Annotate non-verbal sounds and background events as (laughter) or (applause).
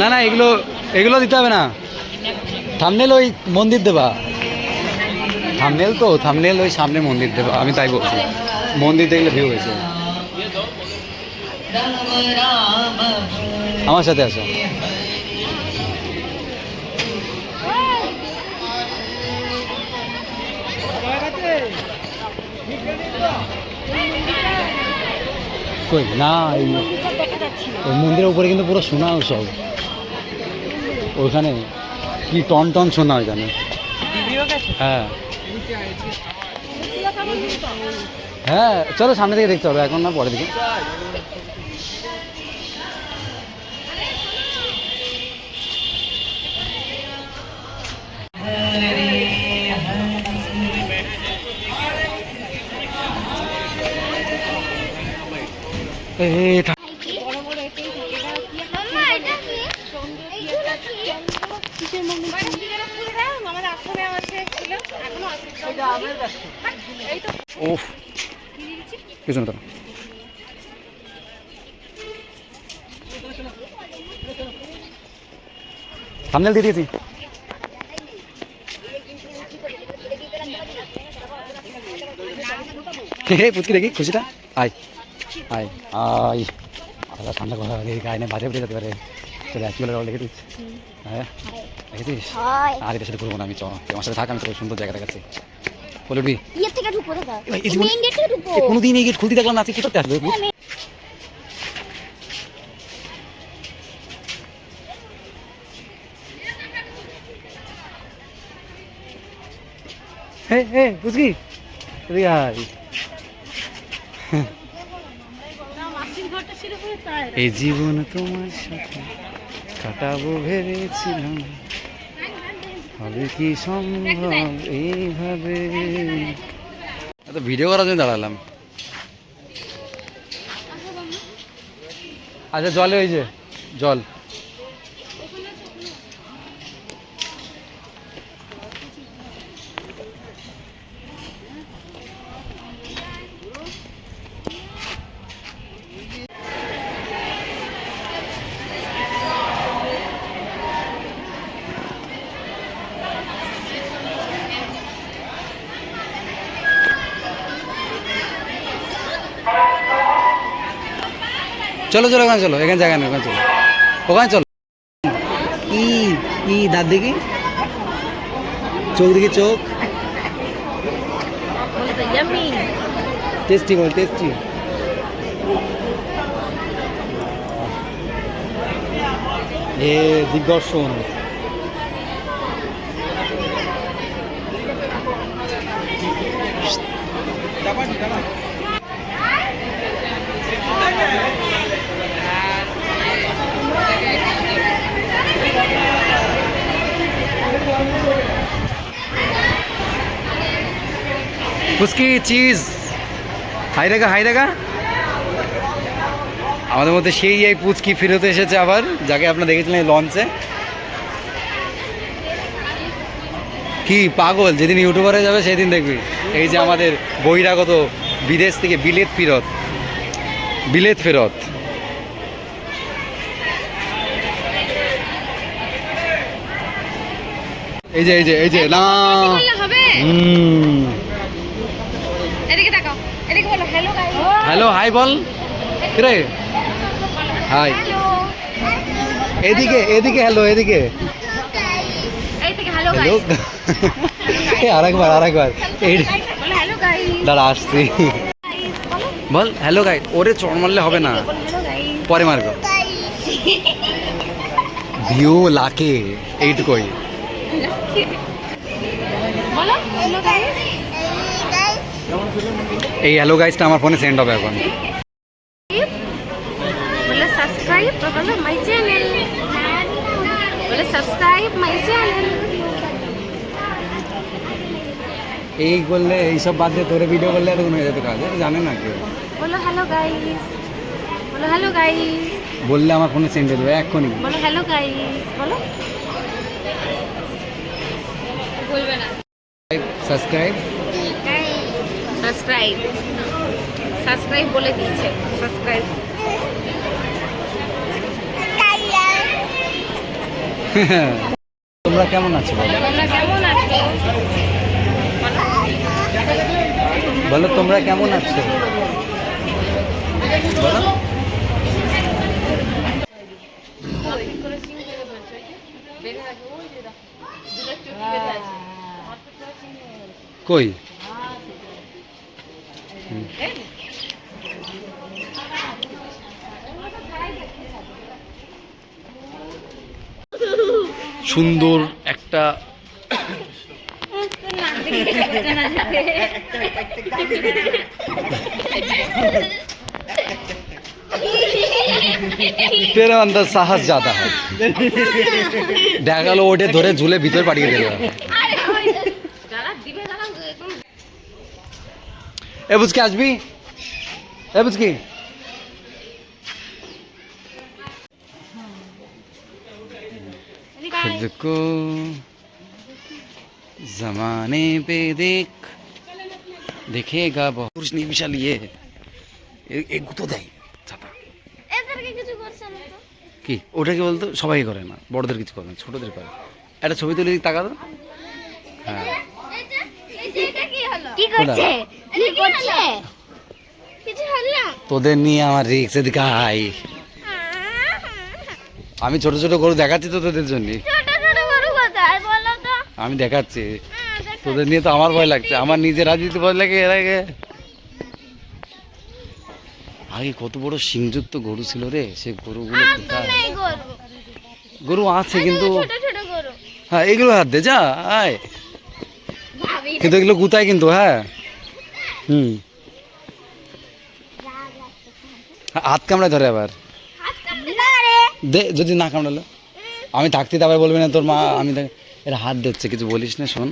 না না, এগুলো এগুলো দিতে হবে না। থামনেল ওই মন্দির দেবা। থামনেল তো থামনেল ওই সামনে মন্দির দেবা, আমি তাই বলছি। মন্দির দেখলে ভিউ হয়েছে। আমার সাথে আসো। কই? না, এই মন্দিরের উপরে কিন্তু পুরো শোনা সব। ওইখানে কি টন টন শোনা ওইখানে হ্যাঁ। হ্যাঁ চলো সামনে থেকে দেখতে হবে এখন না পরে দিকে। এ, থা- মাম্মা এটা কি এইগুলো কি কিসের মন্দির আমাদের আশ্রমে আছে ছিল এখনও আছে এই তো ওফ পিছনে তো। থামনেল দিয়ে দিয়েছি। দেখি, খুশিটা? আয়। আয় আয়। ঠান্ডা কথা গায়ে বাজে উঠে যেতে পারে। দেখে দিচ্ছি। হ্যাঁ দেখেছিস হয়। আর এটা সাথে করব না আমি চ আমার সাথে থাক আমি তোর সুন্দর জায়গা দেখাচ্ছি। বলে উঠবি? ইয়ে এই গেট কোনোদিন এই খুলতে দেখলাম না কি করতে আসবে? হে হে বুঝকি এদিকে আয়। এই জীবন তোমার সাথে। কাটাবো ভেবেছিলাম। হবে কি সম্ভব এইভাবে? এত ভিডিও করার জন্য দাঁড়ালাম। আচ্ছা জলে ওই যে, জল। চলো চলো ওখানে চলো, এখানে জায়গা নেই, ওখানে চলো। ওখানে চলো। ই ই দাঁত দেখি? চোখ দেখি, চোখ। টেস্টি বল টেস্টি এ, দিগদর্শন। ফুচকি cheese hi Rekha hi Rekha আমাদের মধ্যে সেই এই পুচকি ফেরত এসেছে আবার যাকে আপনারা দেখেছিলেন এই লঞ্চে। কি পাগল যেদিন ইউটিউবারে যাবে সেদিন দেখবি। এই যে আমাদের বহিরাগত বিদেশ থেকে বিলেত ফেরত। বিলেত ফেরত। এই যে এই যে এই যে না। হুম এদিকে তাকাও এদিকে বলো হ্যালো গাইস হ্যালো হাই বল। রে হাই এদিকে এদিকে হ্যালো এদিকে। হ্যালো (laughs) আরেকবার আরেকবার। দাঁড়া আসছি। বল হ্যালো গাই ওরে চড় মারলে হবে না। পরে মারবো। ভিউ লাকে এইটুকুই। বলো হ্যালো গাইস এই হ্যালো গাইজটা আমার ফোনে সেন্ড হবে এখন। বলে সাবস্ক্রাইব এই বললে এইসব বাদ দিয়ে তোরে ভিডিও করলে এতক্ষণ হয়ে যেতে কাজ জানে না কেউ। বলো হ্যালো গাইজ বলো হ্যালো গাইজ বললে আমার ফোনে সেন্ড হয়ে যাবে এক্ষুনি। বলো হ্যালো গাইজ বলো। বলবে না সাবস্ক্রাইব সাবস্ক্রাইব সাবস্ক্রাইব বলে দিয়েছে। সাবস্ক্রাইব তোমরা কেমন আছো বলো? তোমরা কেমন আছো? বলো তোমরা কেমন আছো? বলো। কই? সুন্দর একটা তেরা আন্দাজ সাহস জাদা হয়। দেখা গেল ওঠে ধরে ঝুলে ভিতর পাঠিয়ে দিল এ বুঝকে আসবি? এ বুঝকি? खुद को जमाने पे देख देखेगा बहुत पुरुष नहीं विशाल ये এক গুতো দেয় ছাতা এদেরকে কিছু করছে না তো কি ওটা কি বলতো সবাই করে না বড়দের কিছু করে না ছোটদের করে একটা ছবি তুলে দিক তাকা তো হ্যাঁ এটা এটা এটা কি হলো কি করছে? কি করছে কিছু হলো না তোদের নিয়ে আমার রিক্স এদিকে আই আমি ছোট ছোট গরু দেখাচ্ছি তো তোদের জন্য আমি দেখাচ্ছি। হ্যাঁ, তোদের নিয়ে তো আমার ভয় লাগছে। আমার নিজের রাজনীতি ভয় লাগে এর আগে। আগে কত বড় সিংযুক্ত গরু ছিল রে? সে গরুগুলো গরু। আছে কিন্তু হ্যাঁ এগুলো হাত দে যা আয়। কিন্তু এগুলো গুতায় কিন্তু? হ্যাঁ। হুম। হাত কামড়ায় ধরে আবার। দে যদি না কামড়ালো। আমি থাকতে তারপর বলবি না তোর মা আমি এরা হাত দিচ্ছে কিছু বলিস না শোন।